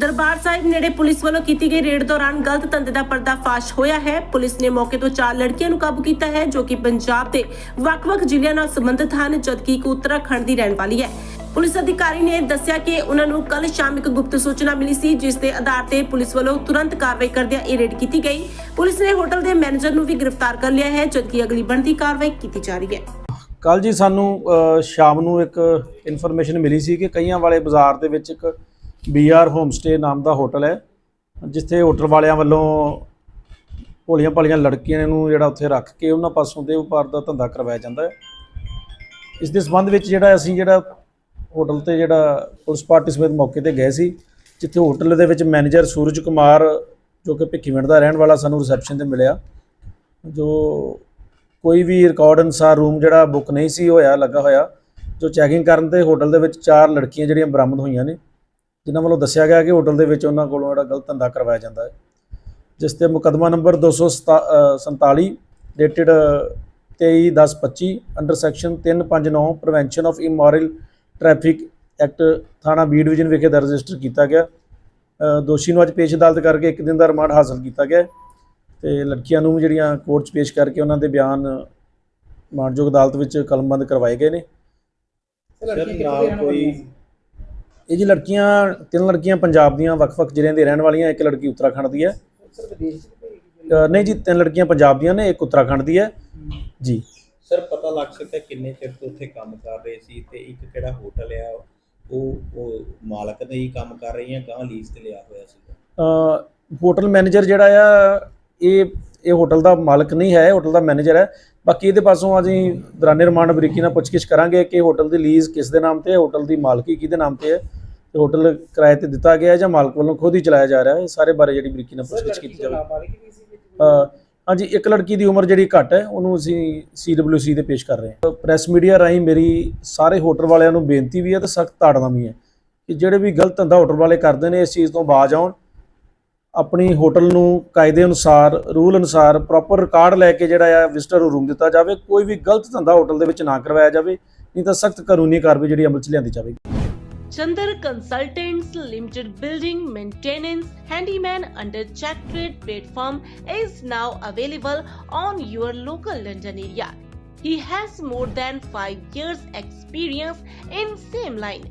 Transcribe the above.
ਦਰਬਾਰ ਸਾਹਿਬ ਨੇੜੇ ਪੁਲਿਸ ਵੱਲੋਂ ਕੀਤੀ ਗਈ ਰੇਡ ਦੌਰਾਨ ਗਲਤ ਧੰਦੇ ਦਾ ਪਰਦਾਫਾਸ਼ ਹੋਇਆ ਹੈ। ਪੁਲਿਸ ਨੇ ਮੌਕੇ ਤੋਂ ਚਾਰ ਲੜਕੀਆਂ ਨੂੰ ਕਾਬੂ ਕੀਤਾ ਹੈ, ਜੋ ਕਿ ਪੰਜਾਬ ਦੇ ਵੱਖ-ਵੱਖ ਜ਼ਿਲ੍ਹਿਆਂ ਨਾਲ ਸੰਬੰਧਿਤ ਹਨ, ਜਦਕਿ ਇੱਕ ਉੱਤਰਾਖੰਡ ਦੀ ਰਹਿਣ ਵਾਲੀ ਹੈ। ਪੁਲਿਸ ਅਧਿਕਾਰੀ ਨੇ ਦੱਸਿਆ ਕਿ ਉਹਨਾਂ ਨੂੰ ਕੱਲ ਸ਼ਾਮ ਇੱਕ ਗੁਪਤ ਸੂਚਨਾ ਮਿਲੀ ਸੀ, ਜਿਸ ਦੇ ਆਧਾਰ ਤੇ ਪੁਲਿਸ ਵੱਲੋਂ ਤੁਰੰਤ ਕਾਰਵਾਈ ਕਰਦਿਆਂ ਇਹ ਰੇਡ ਕੀਤੀ ਗਈ। ਪੁਲਿਸ ਨੇ ਹੋਟਲ ਦੇ ਮੈਨੇਜਰ ਨੂੰ ਵੀ ਗ੍ਰਿਫਤਾਰ ਕਰ ਲਿਆ ਹੈ, ਜਦਕਿ ਅਗਲੀ ਬਣਦੀ ਕਾਰਵਾਈ ਕੀਤੀ ਜਾ ਰਹੀ ਹੈ। ਕੱਲ ਜੀ ਸਾਨੂੰ ਸ਼ਾਮ ਨੂੰ ਇੱਕ ਇਨਫੋਰਮੇਸ਼ਨ ਮਿਲੀ ਸੀ ਕਿ ਕਈਆਂ ਵਾਲੇ ਬਾਜ਼ਾਰ ਦੇ ਵਿੱਚ ਇੱਕ ਬੀਆਰ ਹੋਮ ਸਟੇ ਨਾਮ ਦਾ ਹੋਟਲ ਹੈ, ਜਿੱਥੇ ਹੋਟਲ ਵਾਲਿਆਂ ਵੱਲੋਂ ਭੋਲੀਆਂ ਭਾਲੀਆਂ ਲੜਕੀਆਂ ਨੂੰ ਜਿਹੜਾ ਉੱਥੇ ਰੱਖ ਕੇ ਉਹਨਾਂ ਪਾਸੋਂ ਦੇ ਵਪਾਰ ਦਾ ਧੰਦਾ ਕਰਵਾਇਆ ਜਾਂਦਾ ਹੈ। ਇਸ ਦੇ ਸੰਬੰਧ ਵਿੱਚ ਜਿਹੜਾ ਅਸੀਂ ਜਿਹੜਾ ਹੋਟਲ ਤੇ ਜਿਹੜਾ ਪੁਲਿਸ ਪਾਰਟੀ ਸਮੇਤ ਮੌਕੇ ਤੇ ਗਏ ਸੀ, ਜਿੱਥੇ ਹੋਟਲ ਦੇ ਵਿੱਚ ਮੈਨੇਜਰ ਸੂਰਜ ਕੁਮਾਰ, ਜੋ ਕਿ ਭਿੱਖੀਵਿੰਡ ਦਾ ਰਹਿਣ ਵਾਲਾ, ਸਾਨੂੰ ਰਿਸੈਪਸ਼ਨ ਤੇ ਮਿਲਿਆ। ਜੋ ਕੋਈ ਵੀ ਰਿਕਾਰਡ ਅਨੁਸਾਰ ਰੂਮ ਜਿਹੜਾ ਬੁੱਕ ਨਹੀਂ ਸੀ ਹੋਇਆ, ਲੱਗਾ ਹੋਇਆ, ਜੋ ਚੈਕਿੰਗ ਕਰਨ ਤੇ ਹੋਟਲ ਦੇ ਵਿੱਚ ਚਾਰ ਲੜਕੀਆਂ ਜਿਹੜੀਆਂ ਬਰਾਮਦ ਹੋਈਆਂ ਨੇ ਜਿਨ੍ਹਾਂ ਵੱਲੋਂ ਦੱਸਿਆ ਗਿਆ ਕਿ ਹੋਟਲ ਦੇ ਵਿੱਚ ਉਹਨਾਂ ਕੋਲੋਂ ਜਿਹੜਾ ਗਲਤ ਧੰਦਾ ਕਰਵਾਇਆ ਜਾਂਦਾ ਹੈ, ਜਿਸ ਤੇ ਮੁਕੱਦਮਾ number 247 dated 23/10/25 under section 359 prevention of immoral traffic act ਥਾਣਾ ਬੀ ਡਿਵੀਜ਼ਨ ਵਿਖੇ ਦਰਜ ਰਜਿਸਟਰ ਕੀਤਾ ਗਿਆ। ਦੋਸ਼ੀ ਨੂੰ ਅੱਜ ਪੇਸ਼ ਅਦਾਲਤ ਕਰਕੇ ਇੱਕ ਦਿਨ ਦਾ ਰਿਮਾਂਡ ਹਾਸਲ ਕੀਤਾ ਗਿਆ ਹੈ ਤੇ ਲੜਕੀਆਂ ਨੂੰ ਵੀ ਜਿਹੜੀਆਂ ਕੋਰਟ 'ਚ ਪੇਸ਼ ਕਰਕੇ ਉਹਨਾਂ ਦੇ ਬਿਆਨ ਮਾਣਯੋਗ ਅਦਾਲਤ ਵਿੱਚ ਕਲਮਬੰਦ ਕਰਵਾਏ ਗਏ ਨੇ। ਸਰ ਨਾਲ ਕੋਈ ਇਹ ਜੀ ਲੜਕੀਆਂ ਤਿੰਨ ਲੜਕੀਆਂ ਪੰਜਾਬ ਦੀਆਂ ਵੱਖ-ਵੱਖ ਜ਼ਿਲ੍ਹਿਆਂ ਦੀ ਰਹਿਣ ਵਾਲੀਆਂ ਇੱਕ ਲੜਕੀ ਉੱਤਰਾਖੰਡ ਦੀ ਹੈ। ਅ, ਨਹੀਂ ਜੀ ਤਿੰਨ ਲੜਕੀਆਂ ਪੰਜਾਬ ਦੀਆਂ ਨੇ ਇੱਕ ਉੱਤਰਾਖੰਡ ਦੀ ਹੈ। ਜੀ। ਸਰ ਪਤਾ ਲੱਗ ਸਕਦਾ ਕਿੰਨੇ ਚਿਰ ਤੋਂ ਉੱਥੇ ਕੰਮ ਕਰ ਰਹੇ ਸੀ ਤੇ ਇੱਕ ਕਿਹੜਾ ਹੋਟਲ ਆ ਉਹ ਉਹ ਮਾਲਕ ਦੇ ਹੀ ਕੰਮ ਕਰ ਰਹੀ ਆ ਗਾਂ ਲੀਜ਼ ਤੇ ਲਿਆ ਹੋਇਆ ਸੀ? ਅ, ਹੋਟਲ ਮੈਨੇਜਰ ਜਿਹੜਾ ਆ ਇਹ ਇਹ ਹੋਟਲ ਦਾ ਮਾਲਕ ਨਹੀਂ ਹੈ ਹੋਟਲ ਦਾ ਮੈਨੇਜਰ ਹੈ। ਬਾਕੀ ਇਹਦੇ ਪਾਸੋਂ ਅਸੀਂ ਦੌਰਾਨੇ ਰਿਮਾਂਡ ਬਰੀਕੀ ਨਾਲ ਪੁੱਛਗਿੱਛ ਕਰਾਂਗੇ ਕਿ ਹੋਟਲ ਦੀ ਲੀਜ਼ ਕਿਸ ਦੇ ਨਾਮ ਤੇ ਹੈ ਹੋਟਲ ਦੀ ਮਾਲਕੀ ਕਿਹਦੇ ਨਾਮ ਤੇ ਹੈ ਤੇ ਹੋਟਲ ਕਿਰਾਏ ਤੇ ਦਿੱਤਾ ਗਿਆ ਹੈ ਜਾਂ ਮਾਲਕ ਵੱਲੋਂ ਖੁਦ ਹੀ ਚਲਾਇਆ ਜਾ ਰਿਹਾ ਹੈ ਇਹ ਸਾਰੇ ਬਾਰੇ ਜਿਹੜੀ ਬਰੀਕੀ ਨਾਲ ਪੁੱਛਗਿੱਛ ਕੀਤੀ ਜਾਵੇ ਹਾਂਜੀ ਇੱਕ ਲੜਕੀ ਦੀ ਉਮਰ ਜਿਹੜੀ ਘੱਟ ਹੈ ਉਹਨੂੰ ਅਸੀਂ ਸੀਡਬਲਯੂਸੀ ਤੇ ਪੇਸ਼ ਕਰ ਰਹੇ ਹਾਂ। ਪ੍ਰੈਸ ਮੀਡੀਆ ਰਾਹੀਂ ਮੇਰੀ ਸਾਰੇ ਹੋਟਲ ਵਾਲਿਆਂ ਨੂੰ ਬੇਨਤੀ ਵੀ ਹੈ ਤੇ ਸਖਤ ਤਾੜਨਾ ਵੀ ਹੈ ਕਿ ਜਿਹੜੇ ਵੀ ਗਲਤ ਧੰਦਾ ਹੋਟਲ ਵਾਲੇ ਕਰਦੇ ਨੇ ਇਸ ਚੀਜ਼ ਤੋਂ ਬਾਜ਼ ਆਉਣ। ਆਪਣੀ ਹੋਟਲ ਨੂੰ ਕਾਇਦੇ ਅਨੁਸਾਰ ਰੂਲ ਅਨੁਸਾਰ ਪ੍ਰੋਪਰ ਰਿਕਾਰਡ ਲੈ ਕੇ ਜਿਹੜਾ ਆ ਵਿਜ਼ਟਰ ਨੂੰ ਰੂਮ ਦਿੱਤਾ ਜਾਵੇ ਕੋਈ ਵੀ ਗਲਤ ਧੰਦਾ ਹੋਟਲ ਦੇ ਵਿੱਚ ਨਾ ਕਰਵਾਇਆ ਜਾਵੇ ਨਹੀਂ ਤਾਂ ਸਖਤ ਕਾਨੂੰਨੀ ਕਾਰਵਾਈ ਜਿਹੜੀ ਅਮਲ 'ਚ ਲਿਆਂਦੀ ਜਾਵੇਗੀ Chandar Consultants Limited building maintenance handyman under Check Trade platform is now available on your local London area. He has more than 5 years experience in same line.